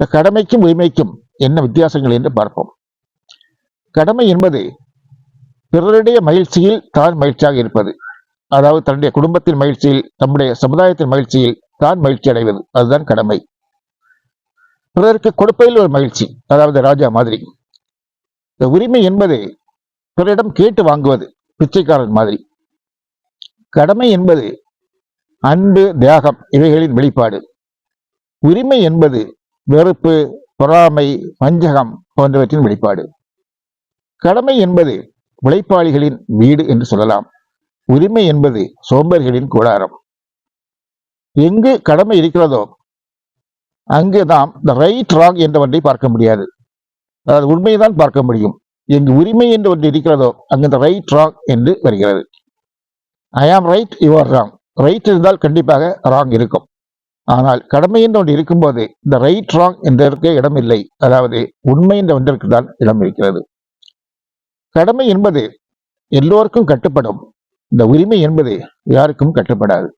இந்த கடமைக்கும் உரிமைக்கும் என்ன வித்தியாசங்கள் என்று பார்ப்போம். கடமை என்பது பிறருடைய மகிழ்ச்சியில் தான் மகிழ்ச்சியாக இருப்பது. அதாவது தன்னுடைய குடும்பத்தின் மகிழ்ச்சியில் தம்முடைய சமுதாயத்தின் மகிழ்ச்சியில் தான் மகிழ்ச்சி அடைவது. அதுதான் கடமை. பிறருக்கு கொடுப்பதில் ஒரு மகிழ்ச்சி அதாவது ராஜா மாதிரி. இந்த உரிமை என்பது பிறரிடம் கேட்டு வாங்குவது பிச்சைக்காரன் மாதிரி. கடமை என்பது அன்பு தியாகம் இவைகளின் வெளிப்பாடு. உரிமை என்பது வெறுப்பு பொறாமை வஞ்சகம் போன்றவற்றின் வெளிப்பாடு. கடமை என்பது உழைப்பாளிகளின் வீடு என்று சொல்லலாம். உரிமை என்பது சோம்பர்களின் கூடாரம். எங்கு கடமை இருக்கிறதோ அங்கு நாம் த ரைட் ராங் என்ற ஒன்றை பார்க்க முடியாது. அதாவது உண்மையைதான் பார்க்க முடியும். எங்கு உரிமை என்று ஒன்று இருக்கிறதோ அங்கு இந்த ரைட் ராங் என்று வருகிறது. I am right you are wrong right இருந்தால் கண்டிப்பாக ராங் இருக்கும். ஆனால் கடமை என்று ஒன்று இருக்கும்போது இந்த ரைட் ராங் என்றதற்கு இடம் இல்லை அதாவது உண்மை என்ற ஒன்றிற்கு தான் இடம் இருக்கிறது. கடமை என்பது எல்லோருக்கும் கட்டுப்படும். இந்த உரிமை என்பது யாருக்கும் கட்டுப்படாது.